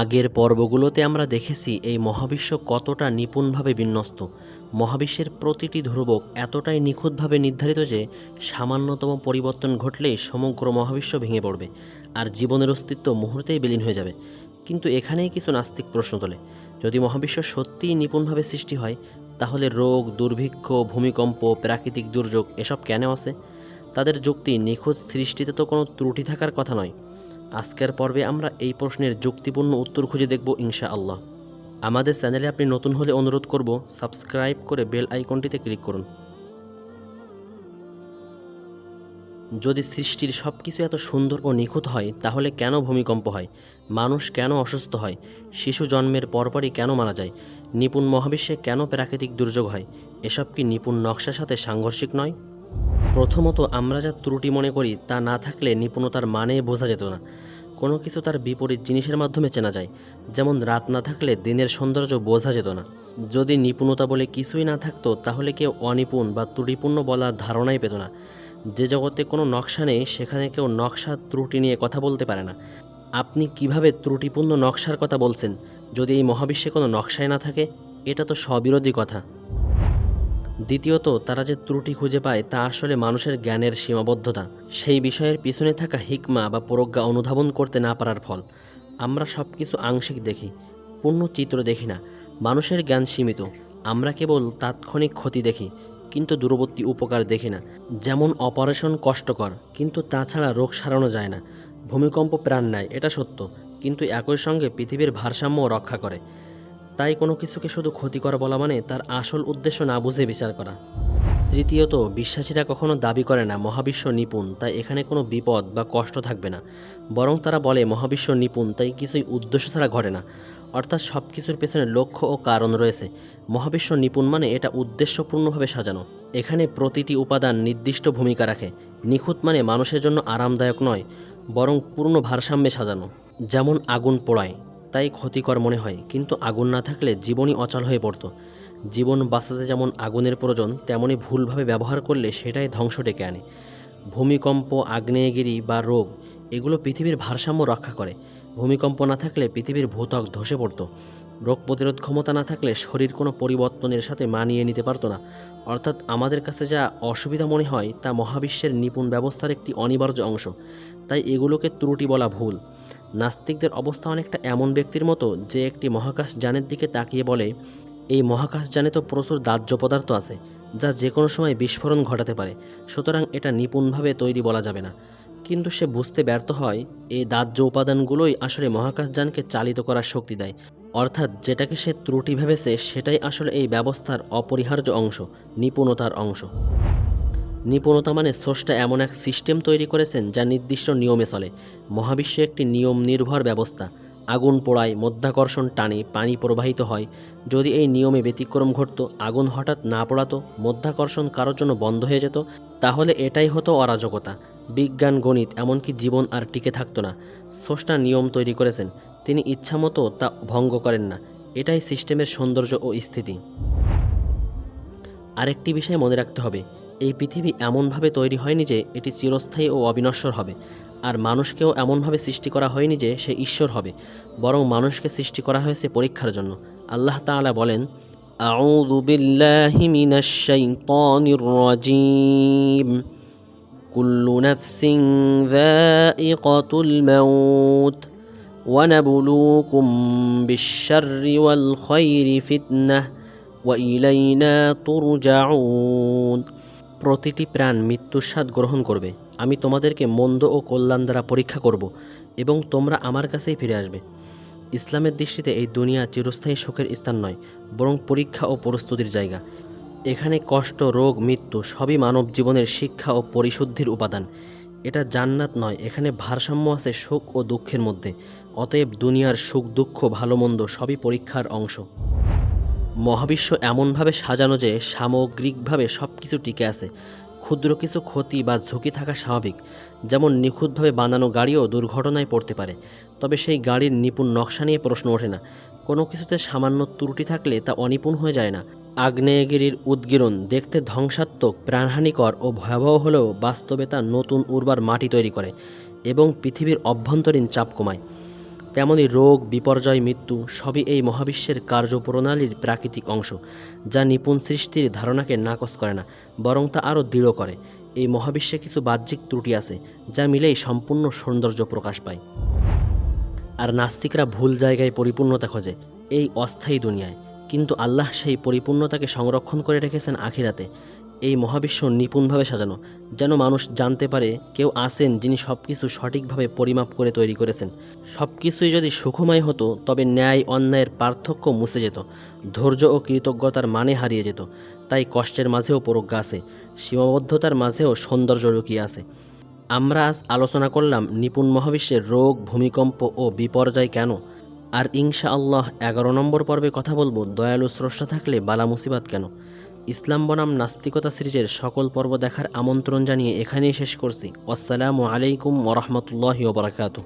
আগের পর্বগুলোতে আমরা দেখেছি এই মহাবিশ্ব কতটা নিপুণভাবে বিন্যস্ত। মহাবিশ্বের প্রতিটি ধ্রুবক এতটাই নিখুঁতভাবে নির্ধারিত যে সামান্যতম পরিবর্তন ঘটলেই সমগ্র মহাবিশ্ব ভেঙে পড়বে আর জীবনের অস্তিত্ব মুহূর্তেই বিলীন হয়ে যাবে। কিন্তু এখানেই কিছু নাস্তিক প্রশ্ন তোলে। যদি মহাবিশ্ব সত্যিই নিপুণভাবে সৃষ্টি হয়, তাহলে রোগ, দুর্ভিক্ষ, ভূমিকম্প, প্রাকৃতিক দুর্যোগ এসব কেন আসে তাদের যুক্তি নিখোঁজ সৃষ্টিতে তো কোনো ত্রুটি থাকার কথা নয়। আজকের পর্বে আমরা এই প্রশ্নের যুক্তিপূর্ণ উত্তর খুঁজে দেখব ইনশা আল্লাহ আমাদের চ্যানেলে আপনি নতুন হলে অনুরোধ করব, সাবস্ক্রাইব করে বেল আইকনটিতে ক্লিক করুন। যদি সৃষ্টির সব কিছু এত সুন্দর ও নিখুঁত হয়, তাহলে কেন ভূমিকম্প হয়? মানুষ কেন অসুস্থ হয়? শিশু জন্মের পরপরই কেন মারা যায়? নিপুণ মহাবিশ্বে কেন প্রাকৃতিক দুর্যোগ হয়? এসব কি নিপুণ নকশার সাথে সাংঘর্ষিক নয়? প্রথমত আমরা যা ত্রুটি মনে করি তা না থাকলে নিপুণতার মানে বোঝা যেত না। কোনো কিছু তার বিপরীত জিনিসের মাধ্যমে চেনা যায়, যেমন রাত না থাকলে দিনের সৌন্দর্য বোঝা যেত না। যদি নিপুণতা বলে কিছুই না থাকতো, তাহলে কেউ অনিপুণ বা ত্রুটিপূর্ণ বলার ধারণাই পেত না। যে জগতে কোনো নকশা নেই, সেখানে কেউ নকশা, ত্রুটি নিয়ে কথা বলতে পারে না। আপনি কীভাবে ত্রুটিপূর্ণ নকশার কথা বলছেন? যদি এই মহাবিশ্বে কোনো নকশাই না থাকে, এটা তো স্ববিরোধী কথা। দ্বিতীয়ত, তারা যে ত্রুটি খুঁজে পায় তা আসলে মানুষের জ্ঞানের সীমাবদ্ধতা। সেই বিষয়ের পিছনে থাকা হিকমা বা প্রজ্ঞা অনুধাবন করতে না পারার ফল। আমরা সব কিছু আংশিক দেখি, পূর্ণ চিত্র দেখি না। মানুষের জ্ঞান সীমিত, আমরা কেবল তাৎক্ষণিক ক্ষতি দেখি, কিন্তু দূরবর্তী উপকার দেখি না। যেমন অপারেশন কষ্টকর, কিন্তু তাছাড়া রোগ সারানো যায় না। ভূমিকম্প প্রাণ নেয়, এটা সত্য, কিন্তু একই সঙ্গে পৃথিবীর ভারসাম্য রক্ষা করে। তাই কোনো কিছুকে শুধু ক্ষতিকর বলা মানে তার আসল উদ্দেশ্য না বুঝে বিচার করা। তৃতীয়ত, বিশ্বাসীরা কখনো দাবি করে না, মহাবিশ্ব নিপুণ, তাই এখানে কোনো বিপদ বা কষ্ট থাকবে না। বরং তারা বলে, মহাবিশ্ব নিপুণ, তাই কিছুই উদ্দেশ্য ছাড়া ঘটে না। অর্থাৎ সব কিছুর পেছনে লক্ষ্য ও কারণ রয়েছে। মহাবিশ্ব নিপুণ মানে এটা উদ্দেশ্যপূর্ণভাবে সাজানো। এখানে প্রতিটি উপাদান নির্দিষ্ট ভূমিকা রাখে। নিখুঁত মানে মানুষের জন্য আরামদায়ক নয়, বরং পূর্ণ ভারসাম্যে সাজানো। যেমন আগুন পোড়ায়। তাই ক্ষতিকর মনে হয়, কিন্তু আগুন না থাকলে জীবনই অচল হয়ে পড়ত। জীবন বাঁচাতে যেমন আগুনের প্রয়োজন তেমনই ভুলভাবে ব্যবহার করলে সেটাই ধ্বংস ডেকে আনে। ভূমিকম্প, আগ্নেয়গিরি বা রোগ, এগুলো পৃথিবীর ভারসাম্য রক্ষা করে। ভূমিকম্প না থাকলে পৃথিবীর ভূতক ধসে পড়তো। রোগ প্রতিরোধ ক্ষমতা না থাকলে শরীর কোনো পরিবর্তনের সাথে মানিয়ে নিতে পারতো না। অর্থাৎ আমাদের কাছে যা অসুবিধা মনে হয় তা মহাবিশ্বের নিপুণ ব্যবস্থার একটি অনিবার্য অংশ। তাই এগুলোকে ত্রুটি বলা ভুল। নাস্তিকদের অবস্থা অনেকটা এমন ব্যক্তির মতো যে একটি মহাকাশ যানের দিকে তাকিয়ে বলে, এই মহাকাশ যানে তো প্রচুর দাহ্য পদার্থ আছে, যা যে কোনো সময় বিস্ফোরণ ঘটাতে পারে। সুতরাং এটা নিপুণভাবে তৈরি বলা যাবে না। কিন্তু সে বুঝতে ব্যর্থ হয়, এই দাহ্য উপাদানগুলোই আসলে মহাকাশযানকে চালিত করার শক্তি দেয়। অর্থাৎ যেটাকে সে ত্রুটি ভেবেছে সেটাই আসলে এই ব্যবস্থার অপরিহার্য অংশ, নিপুণতার অংশ। নিপুণতা মানে স্রষ্টা এমন এক সিস্টেম তৈরি করেছেন যা নির্দিষ্ট নিয়মে চলে। মহাবিশ্বে একটি নিয়ম নির্ভর ব্যবস্থা। আগুন পোড়ায়, মধ্যাকর্ষণ টানে, পানি প্রবাহিত হয়। যদি এই নিয়মে ব্যতিক্রম ঘটত, আগুন হঠাৎ না পোড়াতো, মধ্যাকর্ষণ কারোর জন্য বন্ধ হয়ে যেত, তাহলে এটাই হতো অরাজকতা। বিজ্ঞান, গণিত, এমনকি জীবন আর টিকে থাকতো না। স্রষ্টা নিয়ম তৈরি করেছেন। তিনি ইচ্ছামতো তা ভঙ্গ করেন না। এটাই সিস্টেমের সৌন্দর্য ও স্থিতি। আরেকটি বিষয় মনে রাখতে হবে। এই পৃথিবী এমনভাবে তৈরি হয়নি যে এটি চিরস্থায়ী ও অবিনশ্বর হবে। আর মানুষকেও এমনভাবে সৃষ্টি করা হয়নি যে সে ঈশ্বর হবে। বরং মানুষকে সৃষ্টি করা হয়েছে পরীক্ষার জন্য। আল্লাহ তাআলা বলেন, আউযু বিল্লাহি মিনাশ শাইতানির রাজীম। কুল্লু নাফসিন যায়িকাতুল মাউত ونبلوكم بالشر والخير فتنة وإلينا ترجعون প্রতিটি প্রাণ মৃত্যুর স্বাদ গ্রহণ করবে আমি তোমাদেরকে মন্দ ও কল্যাণ দ্বারা পরীক্ষা করব এবং তোমরা আমার কাছেই ফিরে আসবে ইসলামের দৃষ্টিতে এই দুনিয়া চিরস্থায়ী সুখের স্থান নয় বরং পরীক্ষা ও প্রস্তুতির জায়গা এখানে কষ্ট, রোগ, মৃত্যু সবই মানব জীবনের শিক্ষা ও পরিশুদ্ধির উপাদান। এটা জান্নাত নয়, এখানে ভারসাম্য আছে সুখ ও দুঃখের মধ্যে। অতএব দুনিয়ার সুখ, দুঃখ, ভালো, মন্দ সবই পরীক্ষার অংশ। মহাবিশ্ব এমনভাবে সাজানো যে সামগ্রিকভাবে সব কিছু টিকে আছে। ক্ষুদ্র কিছু ক্ষতি বা ঝুঁকি থাকা স্বাভাবিক, যেমন নিখুঁতভাবে বানানো গাড়িও দুর্ঘটনায় পড়তে পারে। তবে সেই গাড়ির নিপুণ নকশা নিয়ে প্রশ্ন ওঠে না। কোনো কিছুতে সামান্য ত্রুটি থাকলে তা অনিপুণ হয়ে যায় না। আগ্নেয়গিরির উদ্গীরণ দেখতে ধ্বংসাত্মক, প্রাণহানিকর ও ভয়াবহ হলেও বাস্তবে তা নতুন উর্বর মাটি তৈরি করে এবং পৃথিবীর অভ্যন্তরীণ চাপ কমায়। তেমনি রোগ, বিপর্যয়, মৃত্যু সবই এই মহাবিশ্বের কার্যপ্রণালীর প্রাকৃতিক অংশ, যা নিপুণ সৃষ্টির ধারণাকে নাকচ করে না, বরং তা আরও দৃঢ় করে। এই মহাবিশ্বে কিছু বাহ্যিক ত্রুটি আছে, যা মিলেই সম্পূর্ণ সৌন্দর্য প্রকাশ পায়। আর নাস্তিকরা ভুল জায়গায় পরিপূর্ণতা খোঁজে, এই অস্থায়ী দুনিয়ায়। কিন্তু আল্লাহ সেই পরিপূর্ণতাকে সংরক্ষণ করে রেখেছেন আখিরাতে। এই মহাবিশ্ব নিপুণভাবে সাজানো, যেন মানুষ জানতে পারে কেউ আছেন যিনি সব কিছু সঠিকভাবে পরিমাপ করে তৈরি করেছেন। সব কিছুই যদি সুখময় হতো, তবে ন্যায় অন্যায়ের পার্থক্য মুছে যেত, ধৈর্য ও কৃতজ্ঞতার মানে হারিয়ে যেত। তাই কষ্টের মাঝেও প্রজ্ঞা আছে, সীমাবদ্ধতার মাঝেও সৌন্দর্য লুকিয়ে আছে। আমরা আজ আলোচনা করলাম নিপুণ মহাবিশ্বের রোগ, ভূমিকম্প ও বিপর্যয় কেন? আর ইনশা আল্লাহ এগারো নম্বর পর্বে কথা বলব, দয়ালু স্রষ্টা থাকলে বালা মুসিবাত কেন? ইসলাম বনাম নাস্তিকতা সিরিজের সকল পর্ব দেখার আমন্ত্রণ জানিয়ে এখানেই শেষ করছি। আসসালামু আলাইকুম ওরহমতুল্লাহ ওবরাকাতু